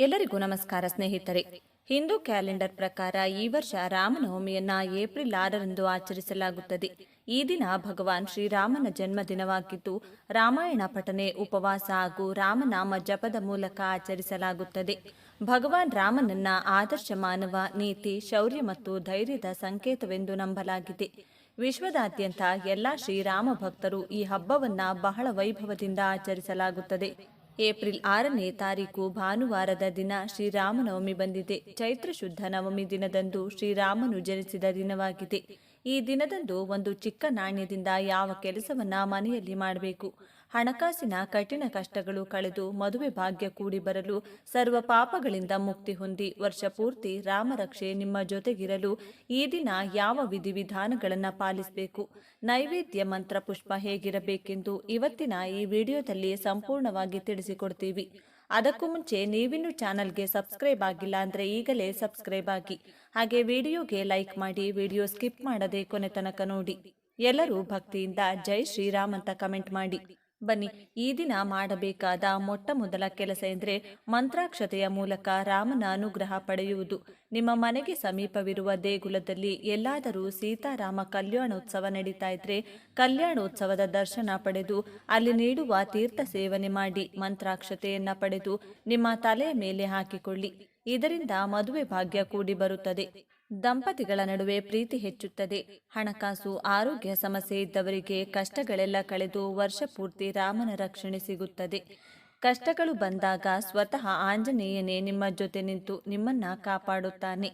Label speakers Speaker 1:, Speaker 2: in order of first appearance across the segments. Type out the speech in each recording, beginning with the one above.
Speaker 1: ಎಲ್ಲರಿಗೂ ನಮಸ್ಕಾರ ಸ್ನೇಹಿತರೆ. ಹಿಂದೂ ಕ್ಯಾಲೆಂಡರ್ ಪ್ರಕಾರ ಈ ವರ್ಷ ರಾಮನವಮಿಯನ್ನ ಏಪ್ರಿಲ್ ಆರರಂದು ಆಚರಿಸಲಾಗುತ್ತದೆ. ಈ ದಿನ ಭಗವಾನ್ ಶ್ರೀರಾಮನ ಜನ್ಮದಿನವಾಗಿದ್ದು, ರಾಮಾಯಣ ಪಠನೆ, ಉಪವಾಸ ಹಾಗೂ ರಾಮನಾಮ ಜಪದ ಮೂಲಕ ಆಚರಿಸಲಾಗುತ್ತದೆ. ಭಗವಾನ್ ರಾಮನನ್ನ ಆದರ್ಶ ಮಾನವ, ನೀತಿ, ಶೌರ್ಯ ಮತ್ತು ಧೈರ್ಯದ ಸಂಕೇತವೆಂದು ನಂಬಲಾಗಿದೆ. ವಿಶ್ವದಾದ್ಯಂತ ಎಲ್ಲ ಶ್ರೀರಾಮ ಭಕ್ತರು ಈ ಹಬ್ಬವನ್ನ ಬಹಳ ವೈಭವದಿಂದ ಆಚರಿಸಲಾಗುತ್ತದೆ. ಏಪ್ರಿಲ್ ಆರನೇ ತಾರೀಕು ಭಾನುವಾರದ ದಿನ ಶ್ರೀರಾಮನವಮಿ ಬಂದಿದೆ. ಚೈತ್ರ ಶುದ್ಧ ನವಮಿ ದಿನದಂದು ಶ್ರೀರಾಮನು ಜನಿಸಿದ ದಿನವಾಗಿದೆ. ಈ ದಿನದಂದು ಒಂದು ಚಿಕ್ಕ ನಾಣ್ಯದಿಂದ ಯಾವ ಕೆಲಸವನ್ನ ಮನೆಯಲ್ಲಿ ಮಾಡಬೇಕು? ಹಣಕಾಸಿನ ಕಠಿಣ ಕಷ್ಟಗಳು ಕಳೆದು ಮದುವೆ ಭಾಗ್ಯ ಕೂಡಿ ಬರಲು, ಸರ್ವ ಪಾಪಗಳಿಂದ ಮುಕ್ತಿ ಹೊಂದಿ ವರ್ಷ ಪೂರ್ತಿ ರಾಮರಕ್ಷೆ ನಿಮ್ಮ ಜೊತೆಗಿರಲು ಈ ದಿನ ಯಾವ ವಿಧಿವಿಧಾನಗಳನ್ನು ಪಾಲಿಸಬೇಕು? ನೈವೇದ್ಯ ಮಂತ್ರ ಪುಷ್ಪ ಹೇಗಿರಬೇಕೆಂದು ಇವತ್ತಿನ ಈ ವಿಡಿಯೋದಲ್ಲಿ ಸಂಪೂರ್ಣವಾಗಿ ತಿಳಿಸಿಕೊಡ್ತೀವಿ. ಅದಕ್ಕೂ ಮುಂಚೆ ನೀವಿನ್ನೂ ಚಾನಲ್ಗೆ ಸಬ್ಸ್ಕ್ರೈಬ್ ಆಗಿಲ್ಲ ಅಂದರೆ ಈಗಲೇ ಸಬ್ಸ್ಕ್ರೈಬ್ ಆಗಿ. ಹಾಗೆ ವಿಡಿಯೋಗೆ ಲೈಕ್ ಮಾಡಿ, ವಿಡಿಯೋ ಸ್ಕಿಪ್ ಮಾಡದೆ ಕೊನೆ ತನಕ ನೋಡಿ. ಎಲ್ಲರೂ ಭಕ್ತಿಯಿಂದ ಜೈ ಶ್ರೀರಾಮ್ ಅಂತ ಕಮೆಂಟ್ ಮಾಡಿ. ಬನ್ನಿ. ಈ ದಿನ ಮಾಡಬೇಕಾದ ಮೊಟ್ಟ ಮೊದಲ ಕೆಲಸ ಎಂದರೆ ಮಂತ್ರಾಕ್ಷತೆಯ ಮೂಲಕ ರಾಮನ ಅನುಗ್ರಹ ಪಡೆಯುವುದು. ನಿಮ್ಮ ಮನೆಗೆ ಸಮೀಪವಿರುವ ದೇಗುಲದಲ್ಲಿ ಎಲ್ಲಾದರೂ ಸೀತಾರಾಮ ಕಲ್ಯಾಣೋತ್ಸವ ನಡೀತಾ ಇದ್ರೆ ಕಲ್ಯಾಣೋತ್ಸವದ ದರ್ಶನ ಪಡೆದು ಅಲ್ಲಿ ನೀಡುವ ತೀರ್ಥ ಸೇವನೆ ಮಾಡಿ ಮಂತ್ರಾಕ್ಷತೆಯನ್ನ ಪಡೆದು ನಿಮ್ಮ ತಲೆಯ ಮೇಲೆ ಹಾಕಿಕೊಳ್ಳಿ. ಇದರಿಂದ ಮದುವೆ ಭಾಗ್ಯ ಕೂಡಿ ಬರುತ್ತದೆ. ದಂಪತಿಗಳ ನಡುವೆ ಪ್ರೀತಿ ಹೆಚ್ಚುತ್ತದೆ. ಹಣಕಾಸು, ಆರೋಗ್ಯ ಸಮಸ್ಯೆ ಇದ್ದವರಿಗೆ ಕಷ್ಟಗಳೆಲ್ಲ ಕಳೆದು ವರ್ಷ ಪೂರ್ತಿ ರಾಮನ ರಕ್ಷಣೆ ಸಿಗುತ್ತದೆ. ಕಷ್ಟಗಳು ಬಂದಾಗ ಸ್ವತಃ ಆಂಜನೇಯನೇ ನಿಮ್ಮ ಜೊತೆ ನಿಂತು ನಿಮ್ಮನ್ನ ಕಾಪಾಡುತ್ತಾನೆ.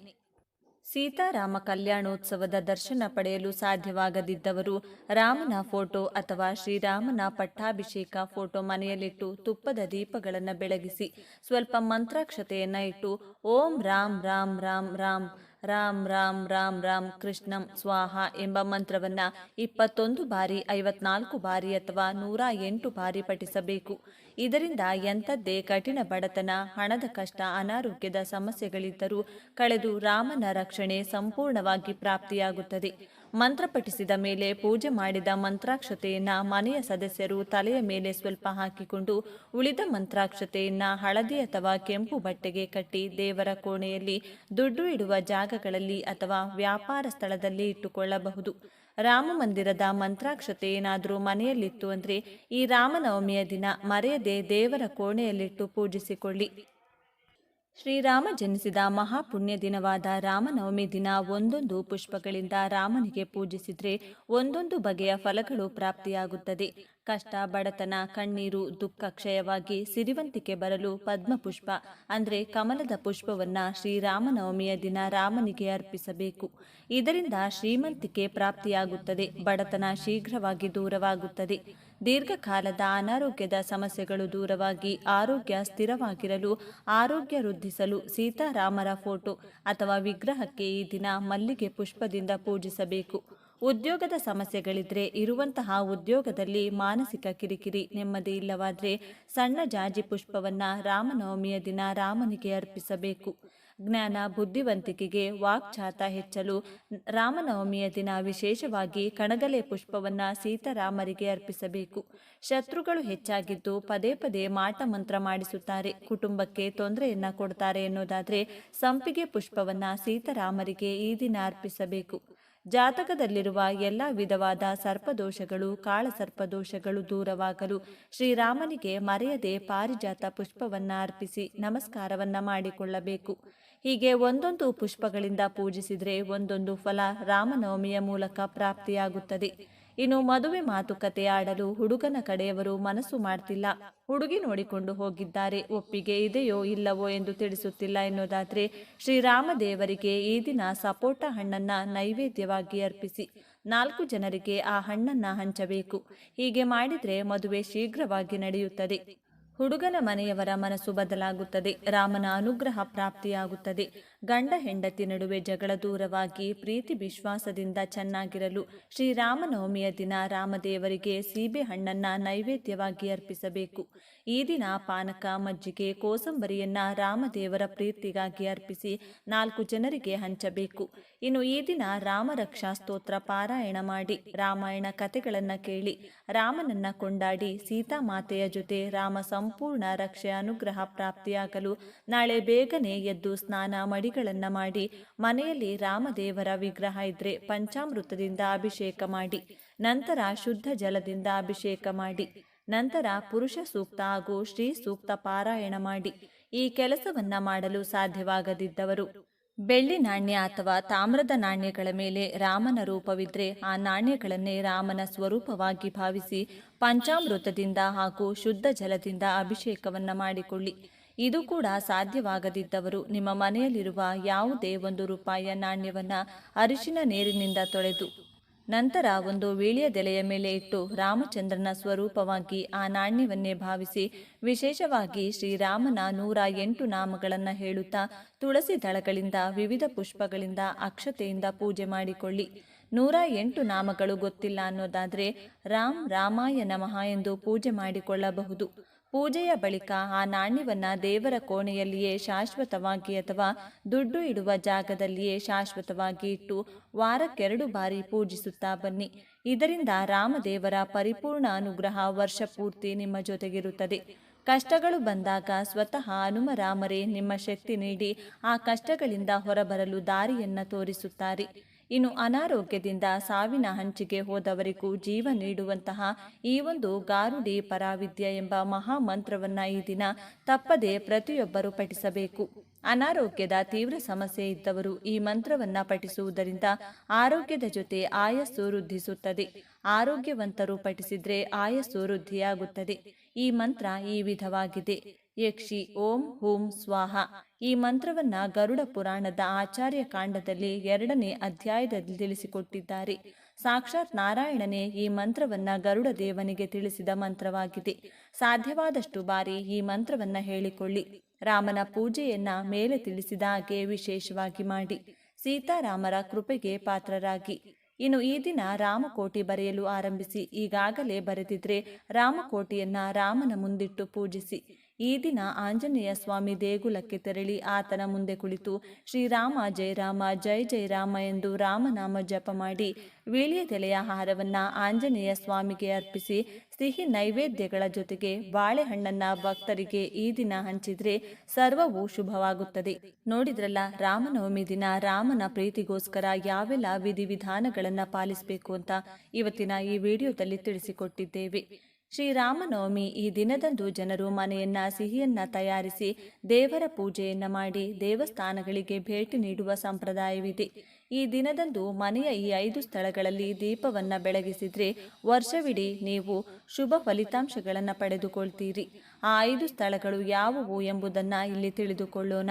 Speaker 1: ಸೀತಾರಾಮ ಕಲ್ಯಾಣೋತ್ಸವದ ದರ್ಶನ ಪಡೆಯಲು ಸಾಧ್ಯವಾಗದಿದ್ದವರು ರಾಮನ ಫೋಟೋ ಅಥವಾ ಶ್ರೀರಾಮನ ಪಟ್ಟಾಭಿಷೇಕ ಫೋಟೋ ಮನೆಯಲ್ಲಿಟ್ಟು ತುಪ್ಪದ ದೀಪಗಳನ್ನು ಬೆಳಗಿಸಿ ಸ್ವಲ್ಪ ಮಂತ್ರಾಕ್ಷತೆಯನ್ನ ಇಟ್ಟು ಓಂ ರಾಮ್ ರಾಮ್ ರಾಮ್ ರಾಮ್ ರಾಮ್ ರಾಮ್ ರಾಮ್ ರಾಮ್, ಕೃಷ್ಣಂ, ಸ್ವಾಹ ಎಂಬ ಮಂತ್ರವನ್ನ ಇಪ್ಪತ್ತೊಂದು ಬಾರಿ, ಐವತ್ನಾಲ್ಕು ಬಾರಿ ಅಥವಾ ನೂರ ಎಂಟು ಬಾರಿ ಪಠಿಸಬೇಕು. ಇದರಿಂದ ಎಂಥದ್ದೇ ಕಠಿಣ ಬಡತನ, ಹಣದ ಕಷ್ಟ, ಅನಾರೋಗ್ಯದ ಸಮಸ್ಯೆಗಳಿದ್ದರೂ ಕಳೆದು ರಾಮನ ರಕ್ಷಣೆ ಸಂಪೂರ್ಣವಾಗಿ ಪ್ರಾಪ್ತಿಯಾಗುತ್ತದೆ. ಮಂತ್ರ ಪಠಿಸಿದ ಮೇಲೆ ಪೂಜೆ ಮಾಡಿದ ಮಂತ್ರಾಕ್ಷತೆಯನ್ನ ಮನೆಯ ಸದಸ್ಯರು ತಲೆಯ ಮೇಲೆ ಸ್ವಲ್ಪ ಹಾಕಿಕೊಂಡು ಉಳಿದ ಮಂತ್ರಾಕ್ಷತೆಯನ್ನ ಹಳದಿ ಅಥವಾ ಕೆಂಪು ಬಟ್ಟೆಗೆ ಕಟ್ಟಿ ದೇವರ ಕೋಣೆಯಲ್ಲಿ ದುಡ್ಡು ಇಡುವ ಜಾಗಗಳಲ್ಲಿ ಅಥವಾ ವ್ಯಾಪಾರ ಸ್ಥಳದಲ್ಲಿ ಇಟ್ಟುಕೊಳ್ಳಬಹುದು. ರಾಮ ಮಂದಿರದ ಮಂತ್ರಾಕ್ಷತೆ ಏನಾದರೂ ಮನೆಯಲ್ಲಿತ್ತು ಅಂದರೆ ಈ ರಾಮನವಮಿಯ ದಿನ ಮರೆಯದೆ ದೇವರ ಕೋಣೆಯಲ್ಲಿಟ್ಟು ಪೂಜಿಸಿಕೊಳ್ಳಿ. ಶ್ರೀರಾಮ ಜನಿಸಿದ ಮಹಾಪುಣ್ಯ ದಿನವಾದ ರಾಮನವಮಿ ದಿನ ಒಂದೊಂದು ಪುಷ್ಪಗಳಿಂದ ರಾಮನಿಗೆ ಪೂಜಿಸಿದರೆ ಒಂದೊಂದು ಬಗೆಯ ಫಲಗಳು ಪ್ರಾಪ್ತಿಯಾಗುತ್ತದೆ. ಕಷ್ಟ, ಬಡತನ, ಕಣ್ಣೀರು, ದುಃಖ ಕ್ಷಯವಾಗಿ ಸಿರಿವಂತಿಕೆ ಬರಲು ಪದ್ಮಪುಷ್ಪ, ಅಂದರೆ ಕಮಲದ ಪುಷ್ಪವನ್ನು ಶ್ರೀರಾಮನವಮಿಯ ದಿನ ರಾಮನಿಗೆ ಅರ್ಪಿಸಬೇಕು. ಇದರಿಂದ ಶ್ರೀಮಂತಿಕೆ ಪ್ರಾಪ್ತಿಯಾಗುತ್ತದೆ, ಬಡತನ ಶೀಘ್ರವಾಗಿ ದೂರವಾಗುತ್ತದೆ. ದೀರ್ಘಕಾಲದ ಅನಾರೋಗ್ಯದ ಸಮಸ್ಯೆಗಳು ದೂರವಾಗಿ ಆರೋಗ್ಯ ಸ್ಥಿರವಾಗಿರಲು, ಆರೋಗ್ಯ ವೃದ್ಧಿಸಲು ಸೀತಾರಾಮರ ಫೋಟೋ ಅಥವಾ ವಿಗ್ರಹಕ್ಕೆ ಈ ದಿನ ಮಲ್ಲಿಗೆ ಪುಷ್ಪದಿಂದ ಪೂಜಿಸಬೇಕು. ಉದ್ಯೋಗದ ಸಮಸ್ಯೆಗಳಿದ್ರೆ ಇರುವಂತಹ ಉದ್ಯೋಗದಲ್ಲಿ ಮಾನಸಿಕ ಕಿರಿಕಿರಿ ನೆಮ್ಮದಿ ಇಲ್ಲವಾದ್ರೆ ಸಣ್ಣ ಜಾಜಿ ಪುಷ್ಪವನ್ನ ರಾಮನವಮಿಯ ದಿನ ರಾಮನಿಗೆ ಅರ್ಪಿಸಬೇಕು. ಜ್ಞಾನ, ಬುದ್ಧಿವಂತಿಕೆಗೆ ವಾಕ್ಚಾತ ಹೆಚ್ಚಲು ರಾಮನವಮಿಯ ದಿನ ವಿಶೇಷವಾಗಿ ಕಣಗಲೆ ಪುಷ್ಪವನ್ನ ಸೀತಾರಾಮರಿಗೆ ಅರ್ಪಿಸಬೇಕು. ಶತ್ರುಗಳು ಹೆಚ್ಚಾಗಿದ್ದು ಪದೇ ಪದೇ ಮಾಟ ಮಂತ್ರ ಮಾಡಿಸುತ್ತಾರೆ. ಕುಟುಂಬಕ್ಕೆ ತೊಂದರೆಯನ್ನ ಕೊಡ್ತಾರೆ ಎನ್ನುವುದಾದ್ರೆ ಸಂಪಿಗೆ ಪುಷ್ಪವನ್ನ ಸೀತಾರಾಮರಿಗೆ ಈ ದಿನ ಅರ್ಪಿಸಬೇಕು. ಜಾತಕದಲ್ಲಿರುವ ಎಲ್ಲ ವಿಧವಾದ ಸರ್ಪದೋಷಗಳು, ಕಾಳಸರ್ಪದೋಷಗಳು ದೂರವಾಗಲು ಶ್ರೀರಾಮನಿಗೆ ಮರೆಯದೆ ಪಾರಿಜಾತ ಪುಷ್ಪವನ್ನ ಅರ್ಪಿಸಿ ನಮಸ್ಕಾರವನ್ನ ಮಾಡಿಕೊಳ್ಳಬೇಕು. ಹೀಗೆ ಒಂದೊಂದು ಪುಷ್ಪಗಳಿಂದ ಪೂಜಿಸಿದರೆ ಒಂದೊಂದು ಫಲ ರಾಮನವಮಿಯ ಮೂಲಕ ಪ್ರಾಪ್ತಿಯಾಗುತ್ತದೆ. ಇನ್ನು ಮದುವೆ ಮಾತುಕತೆ ಆಡಲು ಹುಡುಗನ ಕಡೆಯವರು ಮನಸ್ಸು ಮಾಡ್ತಿಲ್ಲ. ಹುಡುಗಿ ನೋಡಿಕೊಂಡು ಹೋಗಿದ್ದಾರೆ. ಒಪ್ಪಿಗೆ ಇದೆಯೋ ಇಲ್ಲವೋ ಎಂದು ತಿಳಿಸುತ್ತಿಲ್ಲ ಎನ್ನುವುದಾದ್ರೆ ಶ್ರೀರಾಮದೇವರಿಗೆ ಈ ದಿನ ಸಪೋಟ ಹಣ್ಣನ್ನ ನೈವೇದ್ಯವಾಗಿ ಅರ್ಪಿಸಿ. ನಾಲ್ಕು ಜನರಿಗೆ ಆ ಹಣ್ಣನ್ನ ಹಂಚಬೇಕು. ಹೀಗೆ ಮಾಡಿದ್ರೆ ಮದುವೆ ಶೀಘ್ರವಾಗಿ ನಡೆಯುತ್ತದೆ. ಹುಡುಗನ ಮನೆಯವರ ಮನಸ್ಸು ಬದಲಾಗುತ್ತದೆ. ರಾಮನ ಅನುಗ್ರಹ ಪ್ರಾಪ್ತಿಯಾಗುತ್ತದೆ. ಗಂಡ ಹೆಂಡತಿ ನಡುವೆ ಜಗಳ ದೂರವಾಗಿ ಪ್ರೀತಿ ವಿಶ್ವಾಸದಿಂದ ಚೆನ್ನಾಗಿರಲು ಶ್ರೀರಾಮನವಮಿಯ ದಿನ ರಾಮದೇವರಿಗೆ ಸೀಬೆ ಹಣ್ಣನ್ನ ನೈವೇದ್ಯವಾಗಿ ಅರ್ಪಿಸಬೇಕು. ಈ ದಿನ ಪಾನಕ, ಮಜ್ಜಿಗೆ, ಕೋಸಂಬರಿಯನ್ನ ರಾಮದೇವರ ಪ್ರೀತಿಗಾಗಿ ಅರ್ಪಿಸಿ ನಾಲ್ಕು ಜನರಿಗೆ ಹಂಚಬೇಕು. ಇನ್ನು ಈ ದಿನ ರಾಮರಕ್ಷಾ ಸ್ತೋತ್ರ ಪಾರಾಯಣ ಮಾಡಿ ರಾಮಾಯಣ ಕಥೆಗಳನ್ನ ಕೇಳಿ ರಾಮನನ್ನ ಕೊಂಡಾಡಿ ಸೀತಾ ಮಾತೆಯ ಜೊತೆ ರಾಮ ಸಂಪೂರ್ಣ ರಕ್ಷೆ, ಅನುಗ್ರಹ, ಪ್ರಾಪ್ತಿಯಾಗಲು ನಾಳೆ ಬೇಗನೆ ಎದ್ದು ಸ್ನಾನ ಮಡಿಗಳನ್ನ ಮಾಡಿ, ಮನೆಯಲ್ಲಿ ರಾಮದೇವರ ವಿಗ್ರಹ ಇದ್ರೆ ಪಂಚಾಮೃತದಿಂದ ಅಭಿಷೇಕ ಮಾಡಿ, ನಂತರ ಶುದ್ಧ ಜಲದಿಂದ ಅಭಿಷೇಕ ಮಾಡಿ, ನಂತರ ಪುರುಷ ಸೂಕ್ತ ಹಾಗೂ ಶ್ರೀ ಸೂಕ್ತ ಪಾರಾಯಣ ಮಾಡಿ, ಈ ಕೆಲಸವನ್ನ ಮಾಡಲು ಸಾಧ್ಯವಾಗದಿದ್ದವರು. ಬೆಳ್ಳಿ ನಾಣ್ಯ ಅಥವಾ ತಾಮ್ರದ ನಾಣ್ಯಗಳ ಮೇಲೆ ರಾಮನ ರೂಪವಿದ್ರೆ ಆ ನಾಣ್ಯಗಳನ್ನೇ ರಾಮನ ಸ್ವರೂಪವಾಗಿ ಭಾವಿಸಿ ಪಂಚಾಮೃತದಿಂದ ಹಾಗೂ ಶುದ್ಧ ಜಲದಿಂದ ಅಭಿಷೇಕವನ್ನ ಮಾಡಿಕೊಳ್ಳಿ. ಇದು ಕೂಡ ಸಾಧ್ಯವಾಗದಿದ್ದವರು. ನಿಮ್ಮ ಮನೆಯಲ್ಲಿರುವ ಯಾವುದೇ ಒಂದು ರೂಪಾಯಿಯ ನಾಣ್ಯವನ್ನ ಅರಿಶಿನ ನೀರಿನಿಂದ ತೊಳೆದು, ನಂತರ ಒಂದು ವೀಳ್ಯದೆಲೆಯ ಮೇಲೆ ಇಟ್ಟು ರಾಮಚಂದ್ರನ ಸ್ವರೂಪವಾಗಿ ಆ ನಾಣ್ಯವನ್ನೇ ಭಾವಿಸಿ, ವಿಶೇಷವಾಗಿ ಶ್ರೀರಾಮನ ನೂರ ಎಂಟು ನಾಮಗಳನ್ನು ಹೇಳುತ್ತಾ, ತುಳಸಿ ದಳಗಳಿಂದ, ವಿವಿಧ ಪುಷ್ಪಗಳಿಂದ, ಅಕ್ಷತೆಯಿಂದ ಪೂಜೆ ಮಾಡಿಕೊಳ್ಳಿ. ನೂರ ಎಂಟು ನಾಮಗಳು ಗೊತ್ತಿಲ್ಲ ಅನ್ನೋದಾದರೆ ರಾಮ್ ರಾಮಾಯ ನಮಃ ಎಂದು ಪೂಜೆ ಮಾಡಿಕೊಳ್ಳಬಹುದು. ಪೂಜೆಯ ಬಳಿಕ ಆ ನಾಣ್ಯವನ್ನು ದೇವರ ಕೋಣೆಯಲ್ಲಿಯೇ ಶಾಶ್ವತವಾಗಿ ಅಥವಾ ದುಡ್ಡು ಇಡುವ ಜಾಗದಲ್ಲಿಯೇ ಶಾಶ್ವತವಾಗಿ ಇಟ್ಟು ವಾರಕ್ಕೆರಡು ಬಾರಿ ಪೂಜಿಸುತ್ತಾ ಬನ್ನಿ. ಇದರಿಂದ ರಾಮದೇವರ ಪರಿಪೂರ್ಣ ಅನುಗ್ರಹ ವರ್ಷ ಪೂರ್ತಿ ನಿಮ್ಮ ಜೊತೆಗಿರುತ್ತದೆ. ಕಷ್ಟಗಳು ಬಂದಾಗ ಸ್ವತಃ ಹನುಮರಾಮರೇ ನಿಮ್ಮ ಶಕ್ತಿ ನೀಡಿ ಆ ಕಷ್ಟಗಳಿಂದ ಹೊರಬರಲು ದಾರಿಯನ್ನು ತೋರಿಸುತ್ತಾರೆ. ಇನ್ನು ಅನಾರೋಗ್ಯದಿಂದ ಸಾವಿನ ಹಂಚಿಗೆ ಹೋದವರಿಗೂ ಜೀವ ನೀಡುವಂತಹ ಈ ಒಂದು ಗಾರುಡಿ ಪರಾವಿದ್ಯ ಎಂಬ ಮಹಾಮಂತ್ರವನ್ನು ಈ ದಿನ ತಪ್ಪದೆ ಪ್ರತಿಯೊಬ್ಬರು ಪಠಿಸಬೇಕು. ಅನಾರೋಗ್ಯದ ತೀವ್ರ ಸಮಸ್ಯೆ ಇದ್ದವರು ಈ ಮಂತ್ರವನ್ನ ಪಠಿಸುವುದರಿಂದ ಆರೋಗ್ಯದ ಜೊತೆ ಆಯಸ್ಸು ವೃದ್ಧಿಸುತ್ತದೆ. ಆರೋಗ್ಯವಂತರು ಪಠಿಸಿದರೆ ಆಯಸ್ಸು ವೃದ್ಧಿಯಾಗುತ್ತದೆ. ಈ ಮಂತ್ರ ಈ ವಿಧವಾಗಿದೆ. ಯಕ್ಷಿ ಓಂ ಹೂಂ ಸ್ವಾಹ. ಈ ಮಂತ್ರವನ್ನ ಗರುಡ ಪುರಾಣದ ಆಚಾರ್ಯ ಕಾಂಡದಲ್ಲಿ ಎರಡನೇ ಅಧ್ಯಾಯದಲ್ಲಿ ತಿಳಿಸಿಕೊಟ್ಟಿದ್ದಾರೆ. ಸಾಕ್ಷಾತ್ ನಾರಾಯಣನೇ ಈ ಮಂತ್ರವನ್ನ ಗರುಡ ದೇವನಿಗೆ ತಿಳಿಸಿದ ಮಂತ್ರವಾಗಿದೆ. ಸಾಧ್ಯವಾದಷ್ಟು ಬಾರಿ ಈ ಮಂತ್ರವನ್ನ ಹೇಳಿಕೊಳ್ಳಿ. ರಾಮನ ಪೂಜೆಯನ್ನ ಮೇಲೆ ತಿಳಿಸಿದ ಹಾಗೆ ವಿಶೇಷವಾಗಿ ಮಾಡಿ. ಸೀತಾರಾಮರ ಕೃಪೆಗೆ ಪಾತ್ರರಾಗಿ. ಇನ್ನು ಈ ದಿನ ರಾಮಕೋಟಿ ಬರೆಯಲು ಆರಂಭಿಸಿ. ಈಗಾಗಲೇ ಬರೆದಿದ್ರೆ ರಾಮಕೋಟಿಯನ್ನ ರಾಮನ ಮುಂದಿಟ್ಟು ಪೂಜಿಸಿ. ಈ ದಿನ ಆಂಜನೇಯ ಸ್ವಾಮಿ ದೇಗುಲಕ್ಕೆ ತೆರಳಿ ಆತನ ಮುಂದೆ ಕುಳಿತು ಶ್ರೀರಾಮ ಜಯ ರಾಮ, ಜಯ ಜಯ ರಾಮ ಎಂದು ರಾಮನಾಮ ಜಪ ಮಾಡಿ ವೀಳ್ಯದೆಲೆಯ ಹಾರವನ್ನ ಆಂಜನೇಯ ಸ್ವಾಮಿಗೆ ಅರ್ಪಿಸಿ ಸಿಹಿ ನೈವೇದ್ಯಗಳ ಜೊತೆಗೆ ಬಾಳೆಹಣ್ಣನ್ನ ಭಕ್ತರಿಗೆ ಈ ದಿನ ಹಂಚಿದ್ರೆ ಸರ್ವವೂ ಶುಭವಾಗುತ್ತದೆ. ನೋಡಿದ್ರಲ್ಲ, ರಾಮನವಮಿ ದಿನ ರಾಮನ ಪ್ರೀತಿಗೋಸ್ಕರ ಯಾವೆಲ್ಲ ವಿಧಿವಿಧಾನಗಳನ್ನ ಪಾಲಿಸಬೇಕು ಅಂತ ಇವತ್ತಿನ ಈ ವಿಡಿಯೋದಲ್ಲಿ ತಿಳಿಸಿಕೊಟ್ಟಿದ್ದೇವೆ. ಶ್ರೀರಾಮನವಮಿ ಈ ದಿನದಂದು ಜನರು ಮನೆಯನ್ನ ಸಿಹಿಯನ್ನ ತಯಾರಿಸಿ ದೇವರ ಪೂಜೆಯನ್ನ ಮಾಡಿ ದೇವಸ್ಥಾನಗಳಿಗೆ ಭೇಟಿ ನೀಡುವ ಸಂಪ್ರದಾಯವಿದೆ. ಈ ದಿನದಂದು ಮನೆಯ ಈ ಐದು ಸ್ಥಳಗಳಲ್ಲಿ ದೀಪವನ್ನ ಬೆಳಗಿಸಿದ್ರೆ ವರ್ಷವಿಡೀ ನೀವು ಶುಭ ಫಲಿತಾಂಶಗಳನ್ನು ಪಡೆದುಕೊಳ್ತೀರಿ. ಆ ಐದು ಸ್ಥಳಗಳು ಯಾವುವು ಎಂಬುದನ್ನು ಇಲ್ಲಿ ತಿಳಿದುಕೊಳ್ಳೋಣ.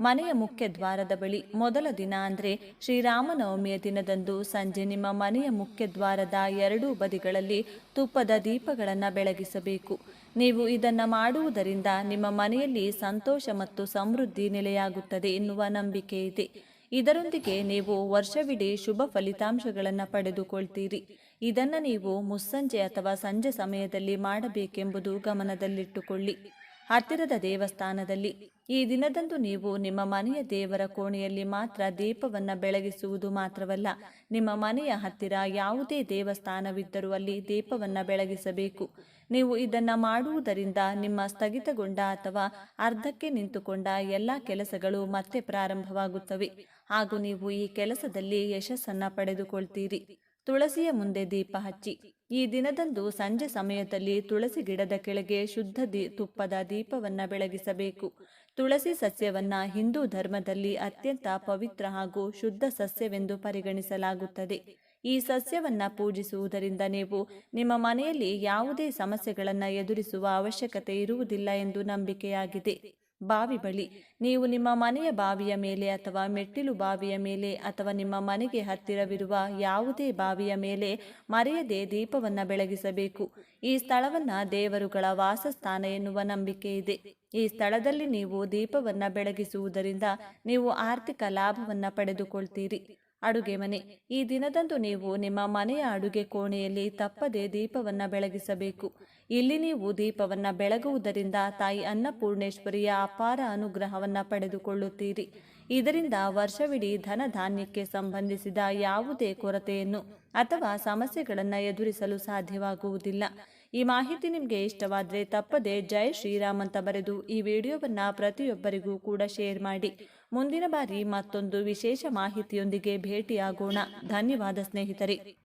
Speaker 1: ಮನೆಯ ಮುಖ್ಯ ದ್ವಾರದ ಬಳಿ ಮೊದಲ ದಿನ ಅಂದರೆ ಶ್ರೀರಾಮನವಮಿಯ ದಿನದಂದು ಸಂಜೆ ನಿಮ್ಮ ಮನೆಯ ಮುಖ್ಯ ದ್ವಾರದ ಎರಡೂ ಬದಿಗಳಲ್ಲಿ ತುಪ್ಪದ ದೀಪಗಳನ್ನು ಬೆಳಗಿಸಬೇಕು. ನೀವು ಇದನ್ನು ಮಾಡುವುದರಿಂದ ನಿಮ್ಮ ಮನೆಯಲ್ಲಿ ಸಂತೋಷ ಮತ್ತು ಸಮೃದ್ಧಿ ನೆಲೆಯಾಗುತ್ತದೆ ಎನ್ನುವ ನಂಬಿಕೆ ಇದೆ. ಇದರೊಂದಿಗೆ ನೀವು ವರ್ಷವಿಡೀ ಶುಭ ಫಲಿತಾಂಶಗಳನ್ನು ಪಡೆದುಕೊಳ್ತೀರಿ. ಇದನ್ನು ನೀವು ಮುಸ್ಸಂಜೆ ಅಥವಾ ಸಂಜೆ ಸಮಯದಲ್ಲಿ ಮಾಡಬೇಕೆಂಬುದು ಗಮನದಲ್ಲಿಟ್ಟುಕೊಳ್ಳಿ. ಹತ್ತಿರದ ದೇವಸ್ಥಾನದಲ್ಲಿ ಈ ದಿನದಂದು ನೀವು ನಿಮ್ಮ ಮನೆಯ ದೇವರ ಕೋಣೆಯಲ್ಲಿ ಮಾತ್ರ ದೀಪವನ್ನು ಬೆಳಗಿಸುವುದು ಮಾತ್ರವಲ್ಲ, ನಿಮ್ಮ ಮನೆಯ ಹತ್ತಿರ ಯಾವುದೇ ದೇವಸ್ಥಾನವಿದ್ದರೂ ಅಲ್ಲಿ ದೀಪವನ್ನು ಬೆಳಗಿಸಬೇಕು. ನೀವು ಇದನ್ನು ಮಾಡುವುದರಿಂದ ನಿಮ್ಮ ಸ್ಥಗಿತಗೊಂಡ ಅಥವಾ ಅರ್ಧಕ್ಕೆ ನಿಂತುಕೊಂಡ ಎಲ್ಲ ಕೆಲಸಗಳು ಮತ್ತೆ ಪ್ರಾರಂಭವಾಗುತ್ತವೆ. ಹಾಗೂ ನೀವು ಈ ಕೆಲಸದಲ್ಲಿ ಯಶಸ್ಸನ್ನು ಪಡೆದುಕೊಳ್ತೀರಿ. ತುಳಸಿಯ ಮುಂದೆ ದೀಪ ಹಚ್ಚಿ. ಈ ದಿನದಂದು ಸಂಜೆ ಸಮಯದಲ್ಲಿ ತುಳಸಿ ಗಿಡದ ಕೆಳಗೆ ಶುದ್ಧ ದೀ, ತುಪ್ಪದ ದೀಪವನ್ನ ಬೆಳಗಿಸಬೇಕು. ತುಳಸಿ ಸಸ್ಯವನ್ನ ಹಿಂದೂ ಧರ್ಮದಲ್ಲಿ ಅತ್ಯಂತ ಪವಿತ್ರ ಹಾಗೂ ಶುದ್ಧ ಸಸ್ಯವೆಂದು ಪರಿಗಣಿಸಲಾಗುತ್ತದೆ. ಈ ಸಸ್ಯವನ್ನ ಪೂಜಿಸುವುದರಿಂದ ನೀವು ನಿಮ್ಮ ಮನೆಯಲ್ಲಿ ಯಾವುದೇ ಸಮಸ್ಯೆಗಳನ್ನು ಎದುರಿಸುವ ಅವಶ್ಯಕತೆ ಇರುವುದಿಲ್ಲ ಎಂದು ನಂಬಿಕೆಯಾಗಿದೆ. ಬಾವಿ ಬಳಿ. ನೀವು ನಿಮ್ಮ ಮನೆಯ ಬಾವಿಯ ಮೇಲೆ ಅಥವಾ ಮೆಟ್ಟಿಲು ಬಾವಿಯ ಮೇಲೆ ಅಥವಾ ನಿಮ್ಮ ಮನೆಗೆ ಹತ್ತಿರವಿರುವ ಯಾವುದೇ ಬಾವಿಯ ಮೇಲೆ ಮರೆಯದೆ ದೀಪವನ್ನು ಬೆಳಗಿಸಬೇಕು. ಈ ಸ್ಥಳವನ್ನ ದೇವರುಗಳ ವಾಸಸ್ಥಾನ ಎನ್ನುವ ನಂಬಿಕೆ ಇದೆ. ಈ ಸ್ಥಳದಲ್ಲಿ ನೀವು ದೀಪವನ್ನು ಬೆಳಗಿಸುವುದರಿಂದ ನೀವು ಆರ್ಥಿಕ ಲಾಭವನ್ನು ಪಡೆದುಕೊಳ್ತೀರಿ. ಅಡುಗೆ ಮನೆ. ಈ ದಿನದಂದು ನೀವು ನಿಮ್ಮ ಮನೆಯ ಅಡುಗೆ ಕೋಣೆಯಲ್ಲಿ ತಪ್ಪದೆ ದೀಪವನ್ನ ಬೆಳಗಿಸಬೇಕು. ಇಲ್ಲಿ ನೀವು ದೀಪವನ್ನ ಬೆಳಗುವುದರಿಂದ ತಾಯಿ ಅನ್ನಪೂರ್ಣೇಶ್ವರಿಯ ಅಪಾರ ಅನುಗ್ರಹವನ್ನ ಪಡೆದುಕೊಳ್ಳುತ್ತೀರಿ. ಇದರಿಂದ ವರ್ಷವಿಡೀ ಧನ ಧಾನ್ಯಕ್ಕೆ ಸಂಬಂಧಿಸಿದ ಯಾವುದೇ ಕೊರತೆಯನ್ನು ಅಥವಾ ಸಮಸ್ಯೆಗಳನ್ನು ಎದುರಿಸಲು ಸಾಧ್ಯವಾಗುವುದಿಲ್ಲ. ಈ ಮಾಹಿತಿ ನಿಮಗೆ ಇಷ್ಟವಾದರೆ ತಪ್ಪದೆ ಜೈ ಶ್ರೀರಾಮ್ ಅಂತ ಬರೆದು ಈ ವಿಡಿಯೋವನ್ನು ಪ್ರತಿಯೊಬ್ಬರಿಗೂ ಕೂಡ ಶೇರ್ ಮಾಡಿ. ಮುಂದಿನ ಬಾರಿ ಮತ್ತೊಂದು ವಿಶೇಷ ಮಾಹಿತಿಯೊಂದಿಗೆ ಭೇಟಿಯಾಗೋಣ. ಧನ್ಯವಾದ ಸ್ನೇಹಿತರೆ.